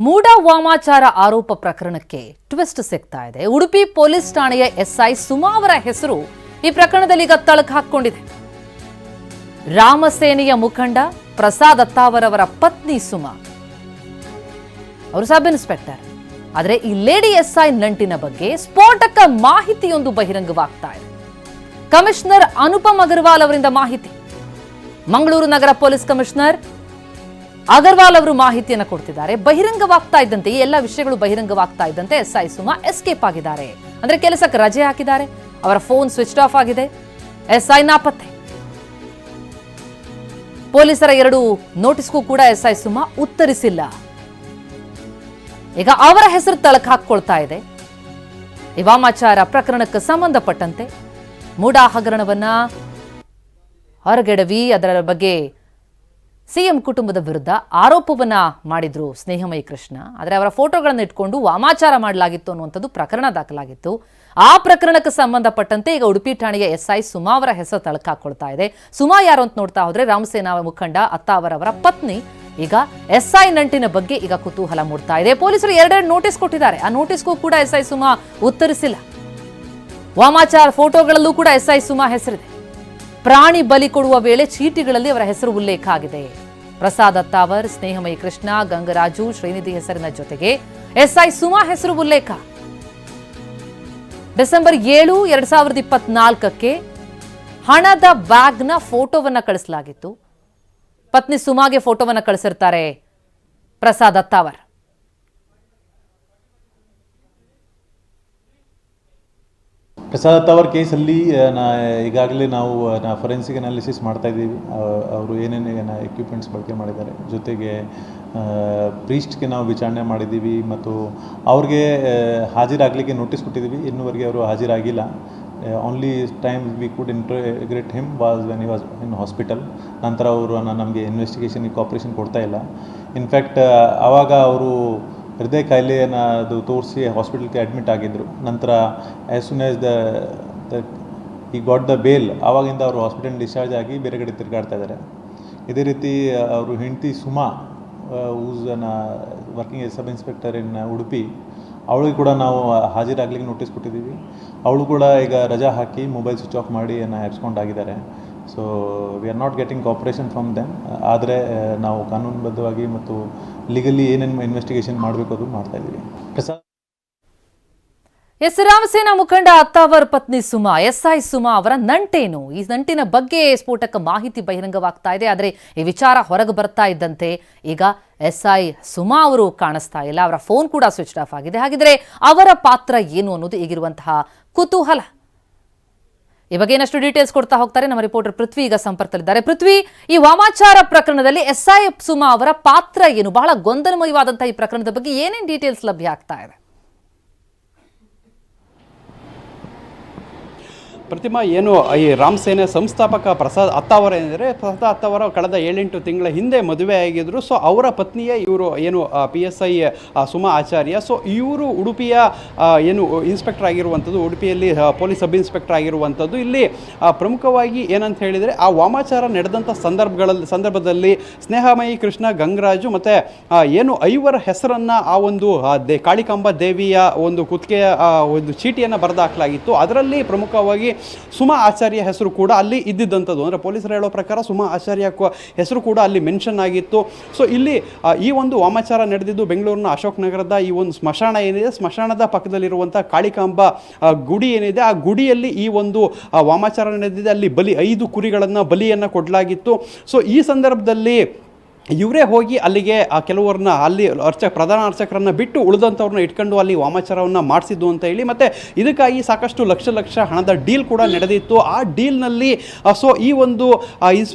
ಮೂಢ ವಾಮಾಚಾರ ಆರೋಪ ಪ್ರಕರಣಕ್ಕೆ ಟ್ವಿಸ್ಟ್ ಸಿಗ್ತಾ ಇದೆ. ಉಡುಪಿ ಪೊಲೀಸ್ ಠಾಣೆಯ ಎಸ್ಐ ಸುಮಾ ಅವರ ಹೆಸರು ಈ ಪ್ರಕರಣದಲ್ಲಿ ಈಗ ತಳಕು ಹಾಕ್ಕೊಂಡಿದೆ. ರಾಮಸೇನೆಯ ಮುಖಂಡ ಪ್ರಸಾದ್ ಅತ್ತಾವರವರ ಪತ್ನಿ ಸುಮಾ. ಅವರು ಸಬ್ ಇನ್ಸ್ಪೆಕ್ಟರ್ ಆದರೆ ಈ ಲೇಡಿ ಎಸ್ಐ ನಂಟಿನ ಬಗ್ಗೆ ಸ್ಫೋಟಕ ಮಾಹಿತಿಯೊಂದು ಬಹಿರಂಗವಾಗ್ತಾ ಇದೆ. ಕಮಿಷನರ್ ಅನುಪಮ್ ಅಗರ್ವಾಲ್ ಅವರಿಂದ ಮಾಹಿತಿ. ಮಂಗಳೂರು ನಗರ ಪೊಲೀಸ್ ಕಮಿಷನರ್ ಅಗರ್ವಾಲ್ ಅವರು ಮಾಹಿತಿಯನ್ನು ಕೊಡ್ತಿದ್ದಾರೆ. ಬಹಿರಂಗವಾಗ್ತಾ ಇದ್ದಂತೆ, ಈ ಎಲ್ಲ ವಿಷಯಗಳು ಬಹಿರಂಗವಾಗ್ತಾ ಇದ್ದಂತೆ ಎಸ್ಐ ಸುಮಾ ಎಸ್ಕೇಪ್ ಆಗಿದ್ದಾರೆ. ಅಂದ್ರೆ ಕೆಲಸಕ್ಕೆ ರಜೆ ಹಾಕಿದ್ದಾರೆ. ಅವರ ಫೋನ್ ಸ್ವಿಚ್ ಆಫ್ ಆಗಿದೆ. ಎಸ್ಐ ನಾಪತ್ತೆ. ಪೊಲೀಸರ ಎರಡು ನೋಟಿಸ್ಗೂ ಕೂಡ ಎಸ್ಐ ಸುಮಾ ಉತ್ತರಿಸಿಲ್ಲ. ಈಗ ಅವರ ಹೆಸರು ತಳಕ್ ಹಾಕೊಳ್ತಾ ಇದೆ. ಈ ವಾಮಾಚಾರ ಪ್ರಕರಣಕ್ಕೆ ಸಂಬಂಧಪಟ್ಟಂತೆ ಮೂಡಾ ಹಗರಣವನ್ನ ಹೊರಗೆಡವಿ, ಅದರ ಬಗ್ಗೆ ಸಿಎಂ ಕುಟುಂಬದ ವಿರುದ್ಧ ಆರೋಪವನ್ನ ಮಾಡಿದ್ರು ಸ್ನೇಹಮಯ ಕೃಷ್ಣ. ಆದರೆ ಅವರ ಫೋಟೋಗಳನ್ನು ಇಟ್ಕೊಂಡು ವಾಮಾಚಾರ ಮಾಡಲಾಗಿತ್ತು ಅನ್ನುವಂಥದ್ದು ಪ್ರಕರಣ ದಾಖಲಾಗಿತ್ತು. ಆ ಪ್ರಕರಣಕ್ಕೆ ಸಂಬಂಧಪಟ್ಟಂತೆ ಈಗ ಉಡುಪಿ ಠಾಣೆಯ ಎಸ್ಐ ಸುಮಾ ಅವರ ಹೆಸರು ತಳಕಾಕೊಳ್ತಾ ಇದೆ. ಸುಮಾ ಯಾರು ಅಂತ ನೋಡ್ತಾ ಹೋದ್ರೆ ರಾಮಸೇನಾ ಮುಖಂಡ ಅತ್ತಾವರವರ ಪತ್ನಿ, ಈಗ ಎಸ್ಐ ನಂಟಿನ ಬಗ್ಗೆ ಈಗ ಕುತೂಹಲ ಮೂಡ್ತಾ ಇದೆ. ಪೊಲೀಸರು ಎರಡೆರಡು ನೋಟಿಸ್ ಕೊಟ್ಟಿದ್ದಾರೆ. ಆ ನೋಟಿಸ್ಗೂ ಕೂಡ ಎಸ್ಐ ಸುಮಾ ಉತ್ತರಿಸಿಲ್ಲ. ವಾಮಾಚಾರ ಫೋಟೋಗಳಲ್ಲೂ ಕೂಡ ಎಸ್ಐ ಸುಮಾ ಹೆಸರಿದೆ. ಪ್ರಾಣಿ ಬಲಿ ಕೊಡುವ ವೇಳೆ ಚೀಟಿಗಳಲ್ಲಿ ಅವರ ಹೆಸರು ಉಲ್ಲೇಖ ಆಗಿದೆ. ಪ್ರಸಾದ್ ಅತ್ತಾವರ್ ಸ್ನೇಹಮಯಿ ಕೃಷ್ಣ, ಗಂಗರಾಜು, ಶ್ರೀನಿಧಿ ಹೆಸರಿನ ಜೊತೆಗೆ ಎಸ್ಐ ಸುಮಾ ಹೆಸರು ಉಲ್ಲೇಖ. ಡಿಸೆಂಬರ್ ಏಳು, ಎರಡ್ ಸಾವಿರದ ಇಪ್ಪತ್ನಾಲ್ಕಕ್ಕೆ ಹಣದ ಬ್ಯಾಗ್ನ ಫೋಟೋವನ್ನ ಕಳಿಸಲಾಗಿತ್ತು. ಪತ್ನಿ ಸುಮಾಗೆ ಫೋಟೋವನ್ನ ಕಳಿಸಿರ್ತಾರೆ ಪ್ರಸಾದ್ ಅತ್ತಾವರ್ ಪ್ರಸಾದ್ ಅವರ ಕೇಸಲ್ಲಿ ನಾ, ಈಗಾಗಲೇ ನಾವು ನಾ ಫೊರೆನ್ಸಿಕ್ ಅನಾಲಿಸಿಸ್ ಮಾಡ್ತಾ ಇದ್ದೀವಿ. ಅವರು ಏನೇನು ಎಕ್ವಿಪ್ಮೆಂಟ್ಸ್ ಬಳಕೆ ಮಾಡಿದ್ದಾರೆ. ಜೊತೆಗೆ ಪ್ರೀಸ್ಟ್ಗೆ ನಾವು ವಿಚಾರಣೆ ಮಾಡಿದ್ದೀವಿ ಮತ್ತು ಅವ್ರಿಗೆ ಹಾಜರಾಗಲಿಕ್ಕೆ ನೋಟಿಸ್ ಕೊಟ್ಟಿದ್ದೀವಿ. ಇನ್ನುವರೆಗೆ ಅವರು ಹಾಜರಾಗಿಲ್ಲ. Only time we could interrogate him was when he was in hospital ನಂತರ ಅವರು ನಮಗೆ ಇನ್ವೆಸ್ಟಿಗೇಷನ್ಗೆ ಕಾಪ್ರೇಷನ್ ಕೊಡ್ತಾ ಇಲ್ಲ. ಇನ್ಫ್ಯಾಕ್ಟ್ ಆವಾಗ ಅವರು ಹೃದಯ ಕಾಯಿಲೆಯನ್ನು ಅದು ತೋರಿಸಿ ಹಾಸ್ಪಿಟಲ್ಗೆ ಅಡ್ಮಿಟ್ ಆಗಿದ್ದರು ನಂತರ as soon as the he got the bail ಆವಾಗಿಂದ ಅವರು ಹಾಸ್ಪಿಟಲ್ ಡಿಸ್ಚಾರ್ಜ್ ಆಗಿ ಬೇರೆ ಕಡೆ ತಿರುಗಾಡ್ತಾ ಇದ್ದಾರೆ. ಇದೇ ರೀತಿ ಅವರು ಹೆಂಡತಿ ಸುಮಾ ಊಸ್ ಅನ್ನ working as sub inspector in Udupi, ಅವಳಿಗೆ ಕೂಡ ನಾವು ಹಾಜರಾಗ್ಲಿಕ್ಕೆ ನೋಟಿಸ್ ಕೊಟ್ಟಿದ್ದೀವಿ. ಅವಳು ಕೂಡ ಈಗ ರಜಾ ಹಾಕಿ ಮೊಬೈಲ್ ಸ್ವಿಚ್ ಆಫ್ ಮಾಡಿ ಅನ್ನ ಎಬ್ಸ್ಕೊಂಡಾಗಿದ್ದಾರೆ. So we are not getting cooperation from them ಆದರೆ ನಾವು ಕಾನೂನುಬದ್ಧವಾಗಿ ಮತ್ತು ಲೀಗಲಿ ಏನೇನು ಇನ್ವೆಸ್ಟಿಗೇಷನ್ ಮಾಡಬೇಕು ಅದು ಮಾಡ್ತಾ ಇದ್ದೀವಿ. ಎಸ್, ರಾಮಸೇನಾ ಮುಖಂಡ ಅತ್ತಾವರ್ ಪತ್ನಿ ಸುಮಾ, ಎಸ್ಐ ಸುಮಾ ಅವರ ನಂಟೇನು? ಈ ನಂಟಿನ ಬಗ್ಗೆ ಸ್ಫೋಟಕ ಮಾಹಿತಿ ಬಹಿರಂಗವಾಗ್ತಾ ಇದೆ. ಆದರೆ, ಈ ವಿಚಾರ ಹೊರಗೆ ಬರ್ತಾ ಇದ್ದಂತೆ ಈಗ ಎಸ್ಐ ಸುಮಾ ಅವರು ಕಾಣಿಸ್ತಾ ಇಲ್ಲ. ಅವರ ಫೋನ್ ಕೂಡ ಸ್ವಿಚ್ ಆಫ್ ಆಗಿದೆ. ಹಾಗಿದ್ರೆ ಅವರ ಪಾತ್ರ ಏನು ಅನ್ನೋದು ಈಗಿರುವಂತಹ ಕುತೂಹಲ. ಈ ಬಗ್ಗೆ ಇನ್ನಷ್ಟು ಡೀಟೇಲ್ಸ್ ಕೊಡ್ತಾ ಹೋಗ್ತಾರೆ, ನಮ್ಮ ರಿಪೋರ್ಟರ್ ಪೃಥ್ವಿ ಈಗ ಸಂಪರ್ಕದಲ್ಲಿದ್ದಾರೆ. ಪೃಥ್ವಿ, ಈ ವಾಮಾಚಾರ ಪ್ರಕರಣದಲ್ಲಿ ಎಸ್ಐ ಸುಮಾ ಅವರ ಪಾತ್ರ ಏನು? ಬಹಳ ಗೊಂದಲಮಯವಾದಂತಹ ಈ ಪ್ರಕರಣದ ಬಗ್ಗೆ ಏನೇನು ಡೀಟೇಲ್ಸ್ ಲಭ್ಯ ಆಗ್ತಾ ಇದೆ? ಪ್ರತಿಮಾ ಏನು ಈ ರಾಮ್ ಸೇನೆ ಸಂಸ್ಥಾಪಕ ಪ್ರಸಾದ್ ಅತ್ತಾವರ ಏನಿದ್ರೆ ಪ್ರಸಾದ್ ಅತ್ತಾವರ ಕಳೆದ ಏಳೆಂಟು ತಿಂಗಳ ಹಿಂದೆ ಮದುವೆ ಆಗಿದ್ರು. ಸೊ ಅವರ ಪತ್ನಿಯೇ ಇವರು ಏನು P S I Suma Acharya. So ಇವರು ಉಡುಪಿಯ ಏನು ಇನ್ಸ್ಪೆಕ್ಟರ್ ಆಗಿರುವಂಥದ್ದು, ಉಡುಪಿಯಲ್ಲಿ ಪೊಲೀಸ್ ಸಬ್ ಇನ್ಸ್ಪೆಕ್ಟರ್ ಆಗಿರುವಂಥದ್ದು. ಇಲ್ಲಿ ಪ್ರಮುಖವಾಗಿ ಏನಂತ ಹೇಳಿದರೆ, ಆ ವಾಮಾಚಾರ ನಡೆದಂಥ ಸಂದರ್ಭಗಳಲ್ಲಿ ಸಂದರ್ಭದಲ್ಲಿ ಸ್ನೇಹಮಯಿ ಕೃಷ್ಣ ಗಂಗರಾಜು ಮತ್ತು ಏನು ಐವರ ಹೆಸರನ್ನು ಆ ಒಂದು ದೇ, ಕಾಳಿಕಾಂಬ ದೇವಿಯ ಒಂದು ಕುತ್ತಿಗೆಯ ಒಂದು ಚೀಟಿಯನ್ನು ಬರೆದಾಕಲಾಗಿತ್ತು. ಅದರಲ್ಲಿ ಪ್ರಮುಖವಾಗಿ ಸುಮಾ ಆಚಾರ್ಯ ಹೆಸರು ಕೂಡ ಅಲ್ಲಿ ಇದ್ದಿದ್ದಂಥದ್ದು. ಅಂದರೆ ಪೊಲೀಸರು ಹೇಳೋ ಪ್ರಕಾರ ಸುಮಾ ಆಚಾರ್ಯ ಹೆಸರು ಕೂಡ ಅಲ್ಲಿ ಮೆನ್ಷನ್ ಆಗಿತ್ತು. ಸೊ ಇಲ್ಲಿ ಈ ಒಂದು ವಾಮಾಚಾರ ನಡೆದಿದ್ದು ಬೆಂಗಳೂರಿನ ಅಶೋಕ್ ನಗರದ ಈ ಒಂದು ಸ್ಮಶಾನ ಏನಿದೆ, ಸ್ಮಶಾನದ ಪಕ್ಕದಲ್ಲಿರುವಂಥ ಕಾಳಿಕಾಂಬ ಗುಡಿ ಏನಿದೆ, ಆ ಗುಡಿಯಲ್ಲಿ ಈ ಒಂದು ವಾಮಾಚಾರ ನಡೆದಿದೆ. ಅಲ್ಲಿ ಬಲಿ ಐದು ಕುರಿಗಳನ್ನು ಬಲಿಯನ್ನು ಕೊಡಲಾಗಿತ್ತು. ಸೊ ಈ ಸಂದರ್ಭದಲ್ಲಿ ಇವರೇ ಹೋಗಿ ಅಲ್ಲಿಗೆ, ಆ ಕೆಲವರನ್ನ ಅಲ್ಲಿ ಅರ್ಚಕ ಪ್ರಧಾನ ಅರ್ಚಕರನ್ನ ಬಿಟ್ಟು ಉಳಿದಂಥವ್ರನ್ನ ಇಟ್ಕೊಂಡು ಅಲ್ಲಿ ವಾಮಾಚಾರವನ್ನು ಮಾಡಿಸಿದ್ದು ಅಂತ ಹೇಳಿ, ಮತ್ತು ಇದಕ್ಕಾಗಿ ಸಾಕಷ್ಟು ಲಕ್ಷ ಲಕ್ಷ ಹಣದ ಡೀಲ್ ಕೂಡ ನಡೆದಿತ್ತು. ಆ ಡೀಲ್ನಲ್ಲಿ ಸೊ, ಈ ಒಂದು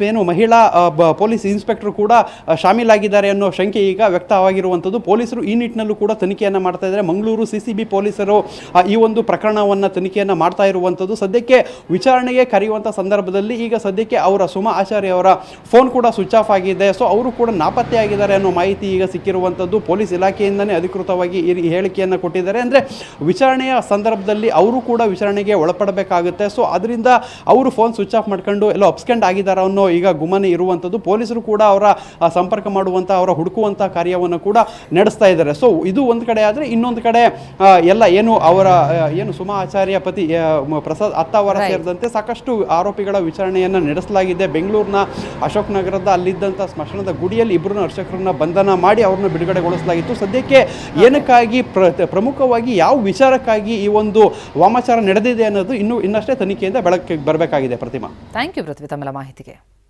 ಏನು, ಮಹಿಳಾ ಪೊಲೀಸ್ ಇನ್ಸ್ಪೆಕ್ಟರ್ ಕೂಡ ಶಾಮೀಲಾಗಿದ್ದಾರೆ ಅನ್ನೋ ಶಂಕೆ ಈಗ ವ್ಯಕ್ತವಾಗಿರುವಂಥದ್ದು. ಪೊಲೀಸರು ಈ ನಿಟ್ಟಿನಲ್ಲೂ ಕೂಡ ತನಿಖೆಯನ್ನು ಮಾಡ್ತಾ ಇದ್ದಾರೆ. ಮಂಗಳೂರು ಸಿ ಸಿ ಬಿ ಪೊಲೀಸರು ಈ ಒಂದು ಪ್ರಕರಣವನ್ನು ತನಿಖೆಯನ್ನು ಮಾಡ್ತಾ ಇರುವಂಥದ್ದು. ಸದ್ಯಕ್ಕೆ ವಿಚಾರಣೆಗೆ ಕರೆಯುವಂಥ ಸಂದರ್ಭದಲ್ಲಿ ಈಗ ಸದ್ಯಕ್ಕೆ ಅವರ ಸುಮಾ ಆಚಾರ್ಯ ಅವರ ಫೋನ್ ಕೂಡ ಸ್ವಿಚ್ ಆಫ್ ಆಗಿದೆ. ಸೊ, ಅವರು ಕೂಡ ನಾಪತ್ತೆಯಾಗಿದ್ದಾರೆ ಅನ್ನೋ ಮಾಹಿತಿ ಈಗ ಸಿಕ್ಕಿರುವಂಥದ್ದು ಪೊಲೀಸ್ ಇಲಾಖೆಯಿಂದನೇ ಅಧಿಕೃತವಾಗಿ ಈ ಹೇಳಿಕೆಯನ್ನು ಕೊಟ್ಟಿದ್ದಾರೆ. ಅಂದರೆ ವಿಚಾರಣೆಯ ಸಂದರ್ಭದಲ್ಲಿ ಅವರು ಕೂಡ ವಿಚಾರಣೆಗೆ ಒಳಪಡಬೇಕಾಗುತ್ತೆ. ಸೊ ಅದರಿಂದ ಅವರು ಫೋನ್ ಸ್ವಿಚ್ ಆಫ್ ಮಾಡ್ಕೊಂಡು ಎಲ್ಲೋ ಅಪ್ಸ್ಕೆಂಡ್ ಆಗಿದ್ದಾರೆ ಅನ್ನೋ ಈಗ ಗುಮನೆ ಇರುವಂಥದ್ದು ಪೊಲೀಸರು ಕೂಡ ಅವರ ಸಂಪರ್ಕ ಮಾಡುವಂಥ ಅವರ ಹುಡುಕುವಂಥ ಕಾರ್ಯವನ್ನು ಕೂಡ ನಡೆಸ್ತಾ ಇದ್ದಾರೆ. ಸೊ ಇದು ಒಂದು ಕಡೆ ಆದರೆ ಇನ್ನೊಂದು ಕಡೆ ಎಲ್ಲ ಏನು ಅವರ ಏನು ಸುಮಾ ಆಚಾರ್ಯ ಪತಿ ಪ್ರಸಾದ್ ಅತ್ತ ಅವರ ಸೇರಿದಂತೆ ಸಾಕಷ್ಟು ಆರೋಪಿಗಳ ವಿಚಾರಣೆಯನ್ನು ನಡೆಸಲಾಗಿದೆ. ಬೆಂಗಳೂರಿನ ಅಶೋಕ್ ನಗರದ ಅಲ್ಲಿದ್ದಂಥ ಸ್ಮಶಾನದ ಗುಡಿಯಲ್ಲಿ ಇಬ್ಬರು ಅರ್ಚಕರನ್ನ ಬಂಧನ ಮಾಡಿ ಅವ್ರನ್ನ ಬಿಡುಗಡೆಗೊಳಿಸಲಾಗಿತ್ತು. ಸದ್ಯಕ್ಕೆ ಏನಕ್ಕಾಗಿ ಪ್ರ, ಪ್ರಮುಖವಾಗಿ ಯಾವ ವಿಚಾರಕ್ಕಾಗಿ ಈ ಒಂದು ವಾಮಾಚಾರ ನಡೆದಿದೆ ಅನ್ನೋದು ಇನ್ನೂ ಇನ್ನಷ್ಟೇ ತನಿಖೆಯಿಂದ ಬೆಳಕಿಗೆ ಬರಬೇಕಾಗಿದೆ ಪ್ರತಿಮಾ. ಥ್ಯಾಂಕ್ ಯು ಪೃಥ್ವಿ ತಮ್ಮ ಮಾಹಿತಿಗೆ.